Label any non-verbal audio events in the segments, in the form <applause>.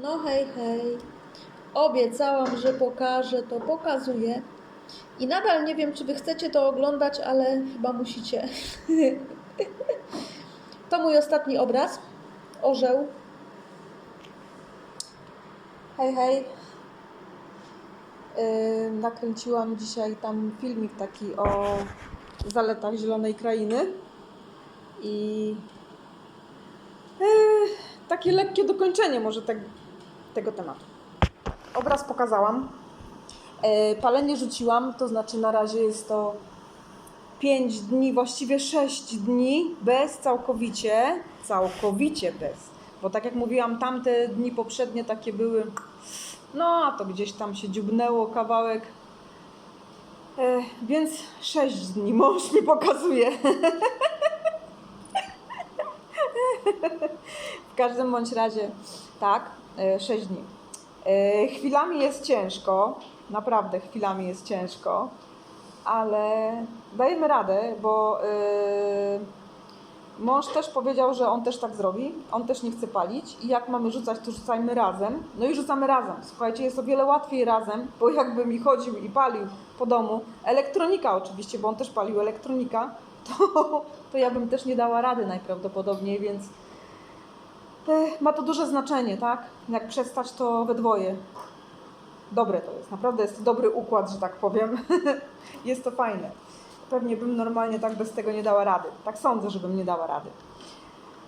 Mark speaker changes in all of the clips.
Speaker 1: No hej, hej. Obiecałam, że pokażę, to pokazuję. I nadal nie wiem, czy wy chcecie to oglądać, ale chyba musicie. <laughs> to mój ostatni obraz. Orzeł. Hej, hej. Yy, nakręciłam dzisiaj tam filmik taki o zaletach zielonej krainy. I yy, takie lekkie dokończenie może te, tego tematu. Obraz pokazałam. Yy, palenie rzuciłam, to znaczy na razie jest to 5 dni, właściwie 6 dni bez całkowicie, całkowicie bez. Bo tak jak mówiłam, tamte dni poprzednie takie były, no a to gdzieś tam się dziubnęło kawałek. E, więc 6 dni mąż mi pokazuje. <laughs> w każdym bądź razie, tak, 6 dni. E, chwilami jest ciężko, naprawdę chwilami jest ciężko, ale dajemy radę, bo yy, mąż też powiedział, że on też tak zrobi, on też nie chce palić i jak mamy rzucać, to rzucajmy razem. No i rzucamy razem. Słuchajcie, jest o wiele łatwiej razem, bo jakby mi chodził i palił po domu, elektronika oczywiście, bo on też palił elektronika, <laughs> to, to ja bym też nie dała rady najprawdopodobniej, więc e, ma to duże znaczenie, tak? Jak przestać, to we dwoje. Dobre to jest, naprawdę jest to dobry układ, że tak powiem. <laughs> jest to fajne. Pewnie bym normalnie tak bez tego nie dała rady. Tak sądzę, żebym nie dała rady.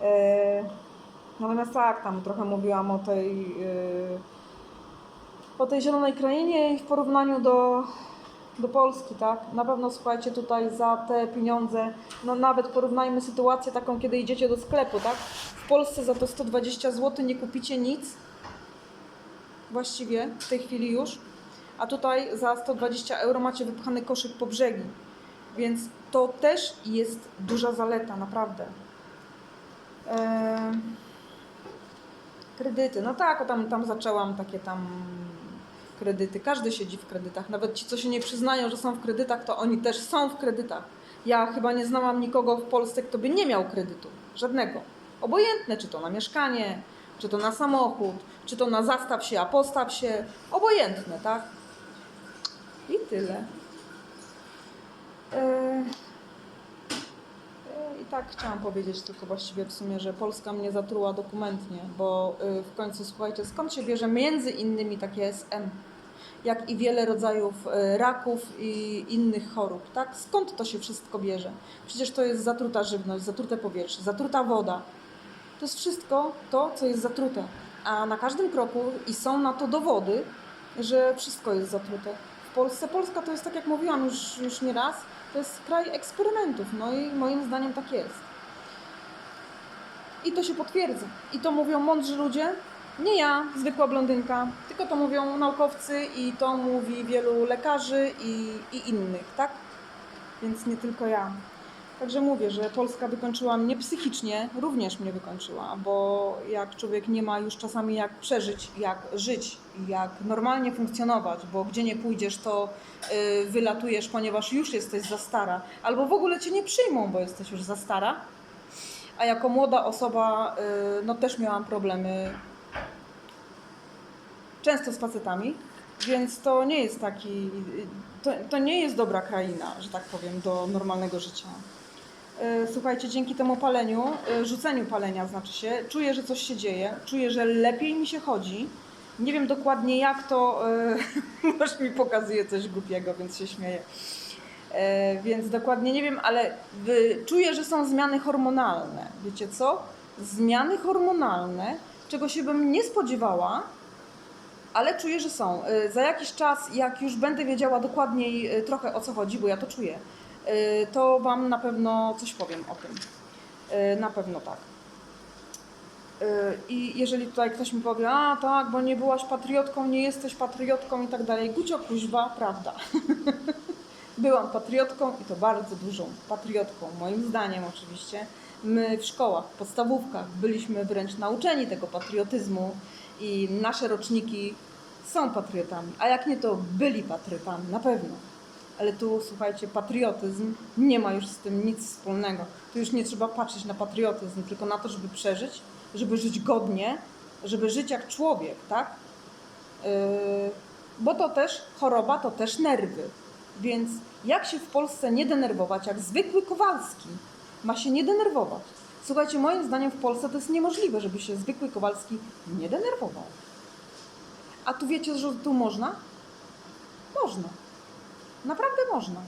Speaker 1: E, natomiast tak, tam trochę mówiłam o tej, e, o tej zielonej krainie i w porównaniu do, do Polski, tak? Na pewno słuchajcie tutaj za te pieniądze, no nawet porównajmy sytuację taką, kiedy idziecie do sklepu, tak? W Polsce za to 120 zł nie kupicie nic, właściwie w tej chwili już, a tutaj za 120 euro macie wypchany koszyk po brzegi. Więc to też jest duża zaleta, naprawdę. Eee, kredyty, no tak, tam, tam zaczęłam takie tam kredyty. Każdy siedzi w kredytach. Nawet ci, co się nie przyznają, że są w kredytach, to oni też są w kredytach. Ja chyba nie znałam nikogo w Polsce, kto by nie miał kredytu. Żadnego. Obojętne, czy to na mieszkanie, czy to na samochód, czy to na zastaw się, a postaw się. Obojętne, tak? I tyle. Eee, I tak chciałam powiedzieć tylko właściwie w sumie, że Polska mnie zatruła dokumentnie, bo y, w końcu słuchajcie, skąd się bierze między innymi takie SM, jak i wiele rodzajów y, raków i innych chorób, tak? Skąd to się wszystko bierze? Przecież to jest zatruta żywność, zatrute powietrze, zatruta woda. To jest wszystko to, co jest zatrute. A na każdym kroku i są na to dowody, że wszystko jest zatrute. W Polsce, Polska to jest tak jak mówiłam już, już nie raz, to jest kraj eksperymentów. No i moim zdaniem tak jest. I to się potwierdza. I to mówią mądrzy ludzie, nie ja, zwykła blondynka, tylko to mówią naukowcy i to mówi wielu lekarzy i, i innych, tak? Więc nie tylko ja. Także mówię, że Polska wykończyła mnie psychicznie, również mnie wykończyła, bo jak człowiek nie ma już czasami jak przeżyć, jak żyć, jak normalnie funkcjonować, bo gdzie nie pójdziesz, to y, wylatujesz, ponieważ już jesteś za stara, albo w ogóle cię nie przyjmą, bo jesteś już za stara. A jako młoda osoba, y, no też miałam problemy często z facetami, więc to nie jest taki, to, to nie jest dobra kraina, że tak powiem, do normalnego życia. E, Słuchajcie, dzięki temu paleniu, e, rzuceniu palenia znaczy się, czuję, że coś się dzieje, czuję, że lepiej mi się chodzi. Nie wiem dokładnie jak to, e, <laughs> może mi pokazuje coś głupiego, więc się śmieję. Więc dokładnie nie wiem, ale czuję, że są zmiany hormonalne. Wiecie co? Zmiany hormonalne, czego się bym nie spodziewała, ale czuję, że są. E, Za jakiś czas, jak już będę wiedziała dokładniej e, trochę o co chodzi, bo ja to czuję, e, to Wam na pewno coś powiem o tym. Na pewno tak. I jeżeli tutaj ktoś mi powie, a tak, bo nie byłaś patriotką, nie jesteś patriotką i tak dalej, gucio kuźwa, prawda. <laughs> Byłam patriotką i to bardzo dużą patriotką, moim zdaniem oczywiście. My w szkołach, w podstawówkach byliśmy wręcz nauczeni tego patriotyzmu i nasze roczniki są patriotami, a jak nie, to byli patriotami, na pewno. Ale tu, słuchajcie, patriotyzm nie ma już z tym nic wspólnego. Tu już nie trzeba patrzeć na patriotyzm, tylko na to, żeby przeżyć, żeby żyć godnie żeby żyć jak człowiek, tak? Yy, bo to też choroba, to też nerwy. Więc jak się w Polsce nie denerwować, jak zwykły Kowalski ma się nie denerwować? Słuchajcie, moim zdaniem w Polsce to jest niemożliwe, żeby się zwykły Kowalski nie denerwował. A tu wiecie, że tu można? Można. Naprawdę można.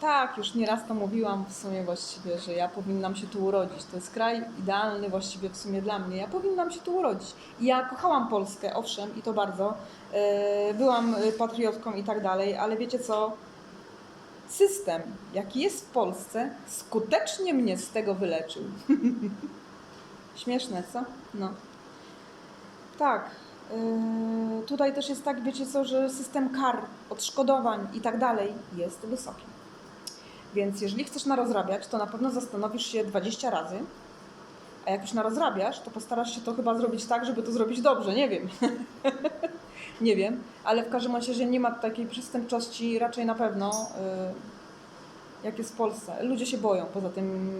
Speaker 1: Tak, już nieraz to mówiłam w sumie właściwie, że ja powinnam się tu urodzić. To jest kraj idealny właściwie w sumie dla mnie. Ja powinnam się tu urodzić. Ja kochałam Polskę, owszem, i to bardzo. E, Byłam patriotką i tak dalej, ale wiecie co? System, jaki jest w Polsce, skutecznie mnie z tego wyleczył. <laughs> Śmieszne, co? No. Tak. Yy, tutaj też jest tak, wiecie co, że system kar, odszkodowań i tak dalej jest wysoki. Więc jeżeli chcesz narozrabiać, to na pewno zastanowisz się 20 razy. A jak już narozrabiasz, to postarasz się to chyba zrobić tak, żeby to zrobić dobrze. Nie wiem. <laughs> nie wiem, ale w każdym razie nie ma takiej przestępczości raczej na pewno, yy, jak jest w Polsce. Ludzie się boją, poza tym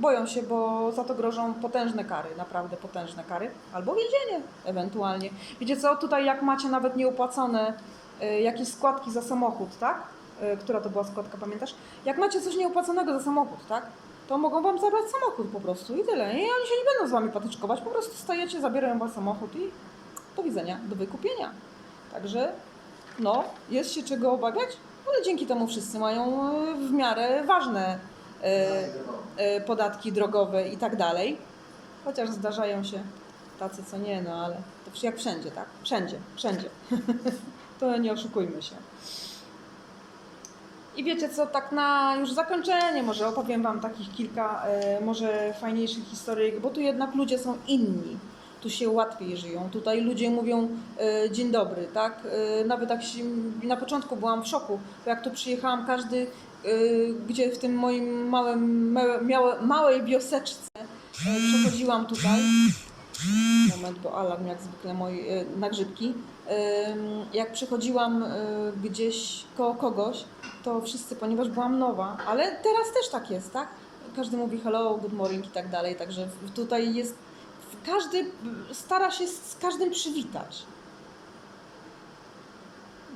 Speaker 1: boją się, bo za to grożą potężne kary, naprawdę potężne kary, albo więzienie ewentualnie. Wiecie co, tutaj jak macie nawet nieopłacone y, jakieś składki za samochód, tak? Y, Która to była składka, pamiętasz? Jak macie coś nieopłaconego za samochód, tak? To mogą wam zabrać samochód po prostu i tyle. I oni się nie będą z wami patyczkować, po prostu stajecie, zabierają wam samochód i do widzenia, do wykupienia. Także, no, jest się czego obawiać, ale dzięki temu wszyscy mają y, w miarę ważne y, y, podatki drogowe i tak dalej. Chociaż zdarzają się tacy, co nie, no ale to jak wszędzie, tak? Wszędzie, wszędzie. <laughs> to nie oszukujmy się. I wiecie co, tak na już zakończenie może opowiem Wam takich kilka e, może fajniejszych historyjek, bo tu jednak ludzie są inni. Tu się łatwiej żyją. Tutaj ludzie mówią e, dzień dobry, tak? E, nawet tak się, na początku byłam w szoku, bo jak tu przyjechałam, każdy, gdzie w tym moim małym, małe, małej wioseczce przechodziłam tutaj. Moment, bo alarm jak zwykle moi e, nagrzybki. Jak przechodziłam e, gdzieś koło kogoś, to wszyscy, ponieważ byłam nowa, ale teraz też tak jest, tak? Każdy mówi hello, good morning i tak dalej, także tutaj jest, każdy stara się z każdym przywitać.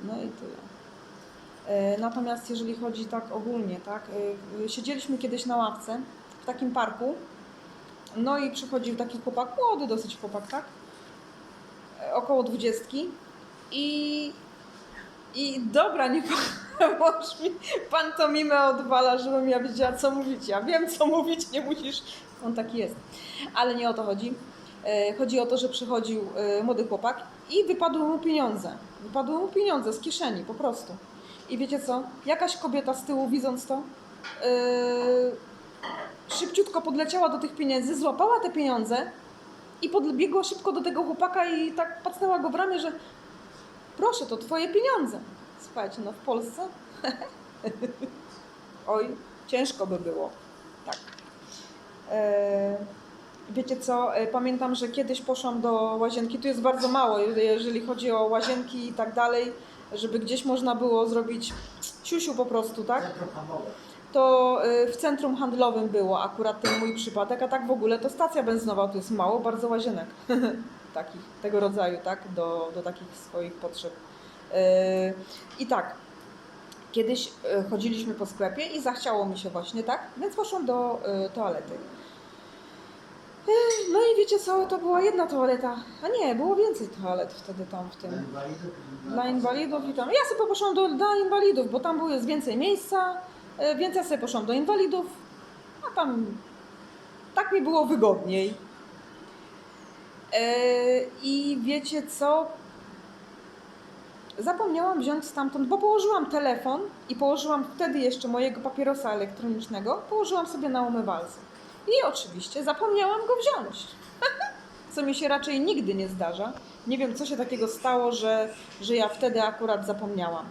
Speaker 1: No i tyle. E, Natomiast jeżeli chodzi tak ogólnie, tak, e, siedzieliśmy kiedyś na ławce w takim parku, no i przychodził taki chłopak, młody dosyć chłopak, tak? E, Około dwudziestki i, i dobra, nie <laughs> pomóż mi, pantomimę odwala, żebym ja wiedziała co mówić. Ja wiem co mówić, nie musisz, on taki jest. Ale nie o to chodzi. E, Chodzi o to, że przychodził e, młody chłopak i wypadły mu pieniądze. Wypadły mu pieniądze z kieszeni, po prostu. I wiecie co? Jakaś kobieta z tyłu, widząc to, e, szybciutko podleciała do tych pieniędzy, złapała te pieniądze i podbiegła szybko do tego chłopaka i tak pacnęła go w ramię, że proszę, to twoje pieniądze. Słuchajcie, no w Polsce <laughs> oj, ciężko by było. Tak. E, wiecie co, e, pamiętam, że kiedyś poszłam do łazienki, tu jest bardzo mało, jeżeli chodzi o łazienki i tak dalej, żeby gdzieś można było zrobić siusiu po prostu, tak? to y, w centrum handlowym było akurat ten mój przypadek, a tak w ogóle to stacja benzynowa, tu jest mało bardzo łazienek <laughs> takich, tego rodzaju, tak, do, do takich swoich potrzeb. Y, I tak, kiedyś y, chodziliśmy po sklepie i zachciało mi się właśnie, tak, więc poszłam do y, toalety. No i wiecie co, to była jedna toaleta, a nie, było więcej toalet wtedy tam w tym dla inwalidów i tam. Ja sobie poszłam do, dla inwalidów, bo tam było jest więcej miejsca, więc ja sobie poszłam do inwalidów, a tam tak mi było wygodniej. I wiecie co? Zapomniałam wziąć stamtąd, bo położyłam telefon i położyłam wtedy jeszcze mojego papierosa elektronicznego, położyłam sobie na umywalce. I oczywiście zapomniałam go wziąć. <laughs> Co mi się raczej nigdy nie zdarza. Nie wiem, co się takiego stało, że, że ja wtedy akurat zapomniałam.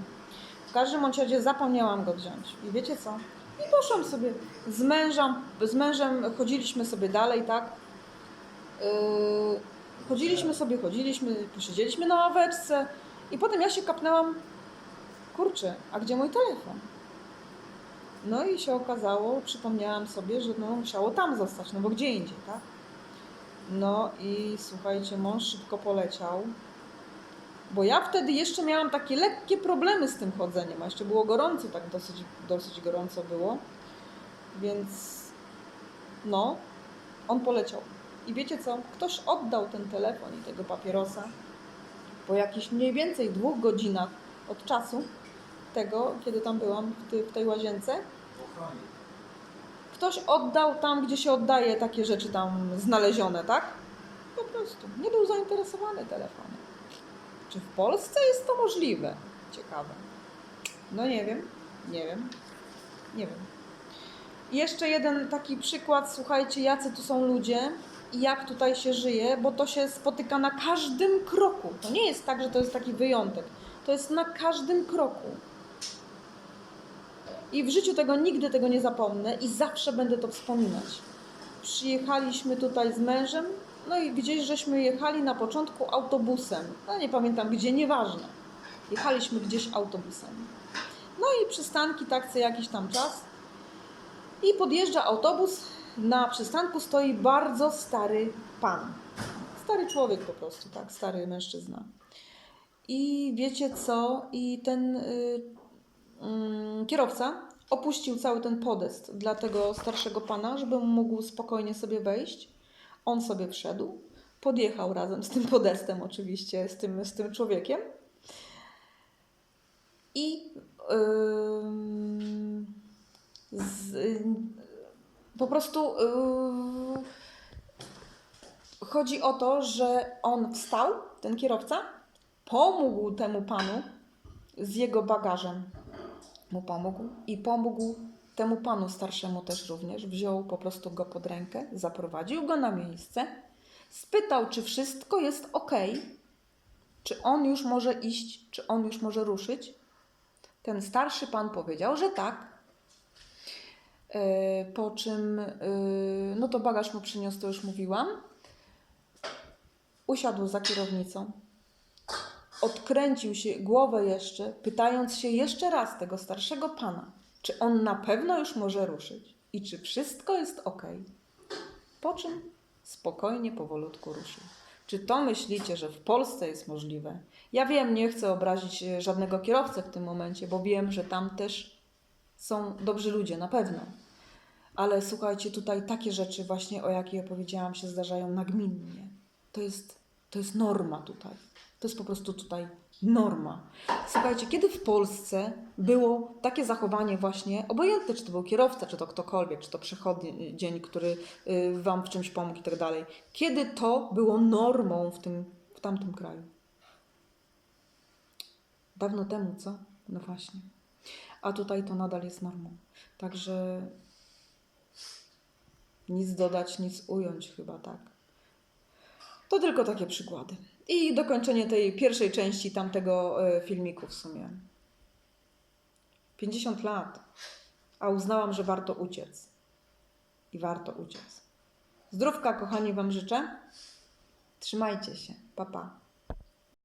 Speaker 1: W każdym razie zapomniałam go wziąć. I wiecie co? I poszłam sobie z mężem, z mężem chodziliśmy sobie dalej, tak? Yy, chodziliśmy sobie, chodziliśmy, posiedzieliśmy na ławeczce i potem ja się kapnęłam, kurczę, a gdzie mój telefon? No i się okazało, przypomniałam sobie, że no, musiało tam zostać, no bo gdzie indziej, tak? No i słuchajcie, mąż szybko poleciał, bo ja wtedy jeszcze miałam takie lekkie problemy z tym chodzeniem, a jeszcze było gorąco, tak dosyć, dosyć gorąco było, więc no, on poleciał. I wiecie co? Ktoś oddał ten telefon i tego papierosa po jakichś mniej więcej dwóch godzinach od czasu tego, kiedy tam byłam w, ty, w tej łazience. Ktoś oddał tam, gdzie się oddaje takie rzeczy tam znalezione, tak? Po prostu. Nie był zainteresowany telefonem. Czy w Polsce jest to możliwe? Ciekawe. No nie wiem, nie wiem, nie wiem. Jeszcze jeden taki przykład, słuchajcie, jacy tu są ludzie i jak tutaj się żyje, bo to się spotyka na każdym kroku. To nie jest tak, że to jest taki wyjątek. To jest na każdym kroku. I w życiu tego nigdy tego nie zapomnę i zawsze będę to wspominać. Przyjechaliśmy tutaj z mężem, no i gdzieś żeśmy jechali na początku autobusem. No nie pamiętam gdzie, nieważne. Jechaliśmy gdzieś autobusem. No i przystanki tak co jakiś tam czas. I podjeżdża autobus. Na przystanku stoi bardzo stary pan. Stary człowiek po prostu, tak, stary mężczyzna. I wiecie co? I ten y, mm, kierowca opuścił cały ten podest dla tego starszego pana, żeby mógł spokojnie sobie wejść. On sobie wszedł, podjechał razem z tym podestem, oczywiście, z tym, z tym człowiekiem. I ym, z, y, po prostu y, chodzi o to, że on wstał, ten kierowca, pomógł temu panu z jego bagażem. Mu pomógł i pomógł temu panu starszemu też również. Wziął po prostu go pod rękę, zaprowadził go na miejsce, spytał, czy wszystko jest ok, czy on już może iść, czy on już może ruszyć. Ten starszy pan powiedział, że tak. E, Po czym, e, no to bagaż mu przyniósł, to już mówiłam. Usiadł za kierownicą. Odkręcił się głowę jeszcze, pytając się jeszcze raz tego starszego pana, czy on na pewno już może ruszyć i czy wszystko jest ok. Po czym spokojnie, powolutku ruszył. Czy to myślicie, że w Polsce jest możliwe? Ja wiem, nie chcę obrazić e, żadnego kierowcę w tym momencie, bo wiem, że tam też są dobrzy ludzie, na pewno. Ale słuchajcie, tutaj takie rzeczy właśnie, o jakich opowiedziałam, się zdarzają nagminnie. To jest, to jest norma tutaj. To jest po prostu tutaj norma. Słuchajcie, kiedy w Polsce było takie zachowanie właśnie, obojętne czy to był kierowca, czy to ktokolwiek, czy to przechodni dzień, który y, wam w czymś pomógł i tak dalej. Kiedy to było normą w, tym, w tamtym kraju? Dawno temu, co? No właśnie. A tutaj to nadal jest normą. Także nic dodać, nic ująć chyba tak. To tylko takie przykłady. I dokończenie tej pierwszej części tamtego e, filmiku w sumie. 50 lat, a uznałam, że warto uciec. I warto uciec. Zdrówka, kochani, Wam życzę. Trzymajcie się. Pa, pa.